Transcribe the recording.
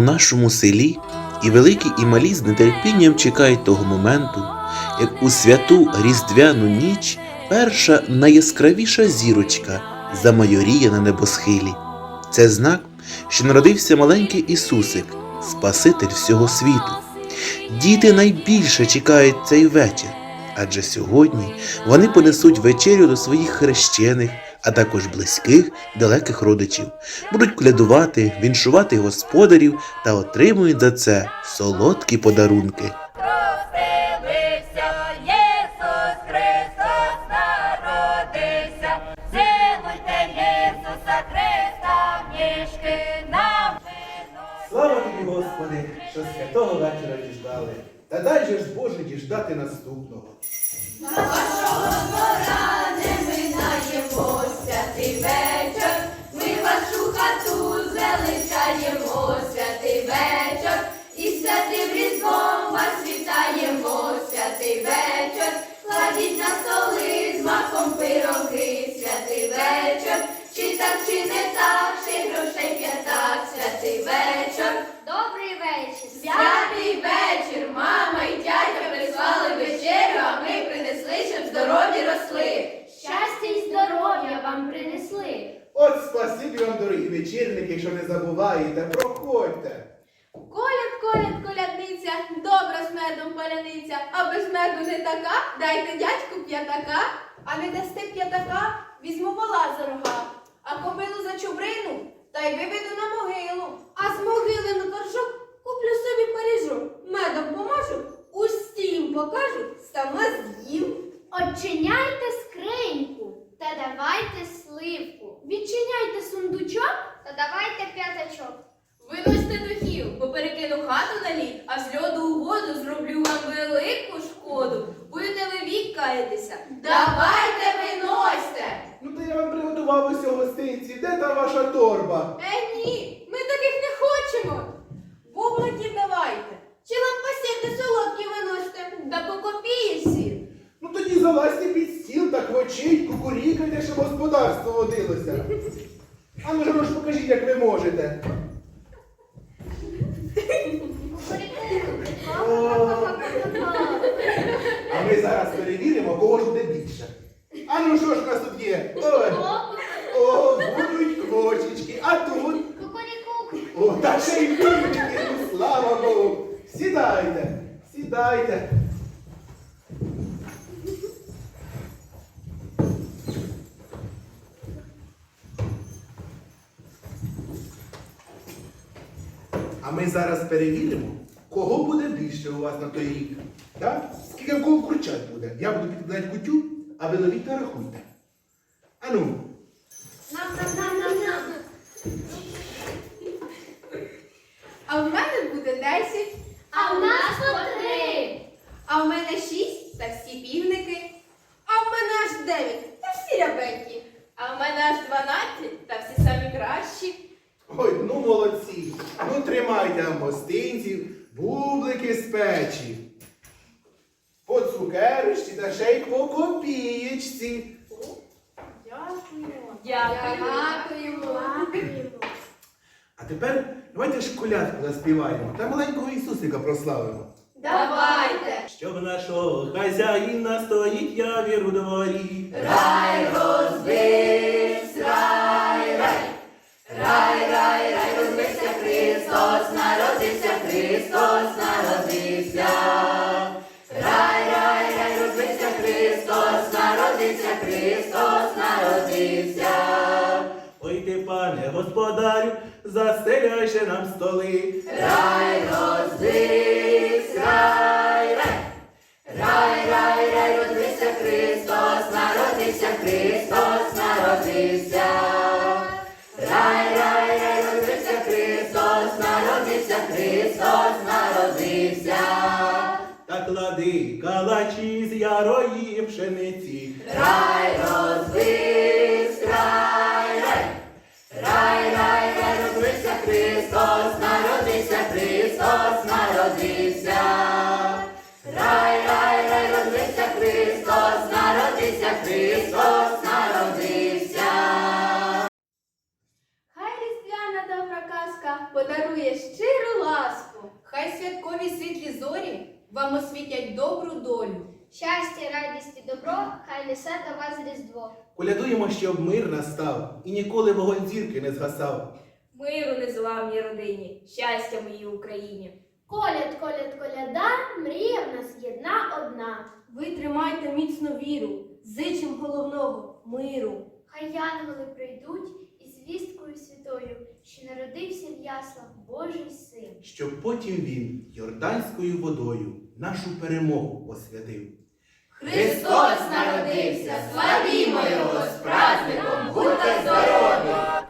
у нашому селі і великі, і малі з нетерпінням чекають того моменту, як у святу різдвяну ніч перша найяскравіша зірочка замайоріє на небосхилі. Це знак, що народився маленький Ісусик, Спаситель всього світу. Діти найбільше чекають цей вечір, адже сьогодні вони понесуть вечерю до своїх хрещених, а також близьких, далеких родичів, будуть клядувати, віншувати господарів та отримують за це солодкі подарунки. Розстелився, Єсус Христос народився, Силуйте Єсуса Христа, в ніжки нам виносять. Слава тобі, Господи, що святого вечора діждали. Та дай же ж Боже діждати наступного. Вам, дорогі вечірники, що не забуваєте, проходьте. Коляд, коляд, колядниця, добра з медом паляниця, а без меду не така, дайте дядьку п'ятака, а не дасте п'ятака, візьму вола за рога, а кобилу за чубрину, та й виведу на могилу. Зроблю вам велику шкоду. Будете ви вік каятися. Давайте виносьте! Ну то я вам приготував усього гостинці. Де та ваша торба? Е, ні, ми таких не хочемо. Бубликів давайте. Чи вам пасєте солодкі виносите? Да по копійці. Ну тоді залазьте під стіл та хвочіть, кукурікайте, щоб господарство водилося. А ну ж покажіть, як ви можете. А ми зараз перевіримо, кого ж буде більше. А ну що ж у нас тут є? О, будуть квочечки, а тут. О, та ще й півники, ну слава Богу. Сідайте, сідайте. А ми зараз перевіримо, кого буде більше у вас на той рік. Так? Скільки в кого курчат буде? Я буду підкладати кутю, а ви ловіть та рахуйте. Ану, Нам, нам, нам, нам, нам. А в мене буде 10, А в нас по три. а в мене 6 та всі півники. А в мене аж 9 та всі рябенькі. А в мене аж 12 та всі самі кращі. Ой, ну молодці. Ну тримайте гостинців, бублики з печі. По цукерочці та ще й по копієчці. Дякуємо. Дякуємо. А тепер давайте ж колядку заспіваємо та маленького Ісусика прославимо. Давайте. Щоб нашого хазяїна стоїть я віру дворі. Рай господарю, застеляй ще нам столи. Рай розбивсь, рай, рай, рай, рай, рай, родився Христос, народився Христос, народився. Рай, рай, рай, родився Христос, народився Христос, народився. Та клади калачі з ярої пшениці. Рай щиру ласку, хай святкові світлі зорі вам освітять добру долю. Щастя, радість і добро, хай несе до вас різдво. Колядуємо, щоб мир настав і ніколи вогонь зірки не згасав. Миру незламній родині, щастя моїй Україні. Коляд, коляд, коляда, мрія в нас єдна одна. Ви тримайте міцно віру, зичим головного миру. Хай янголи прийдуть із вісткою святою, що народився в яслах Божий син. Щоб потім він йорданською водою нашу перемогу освятив. Христос народився, славімо його з праздником, будьте здорові!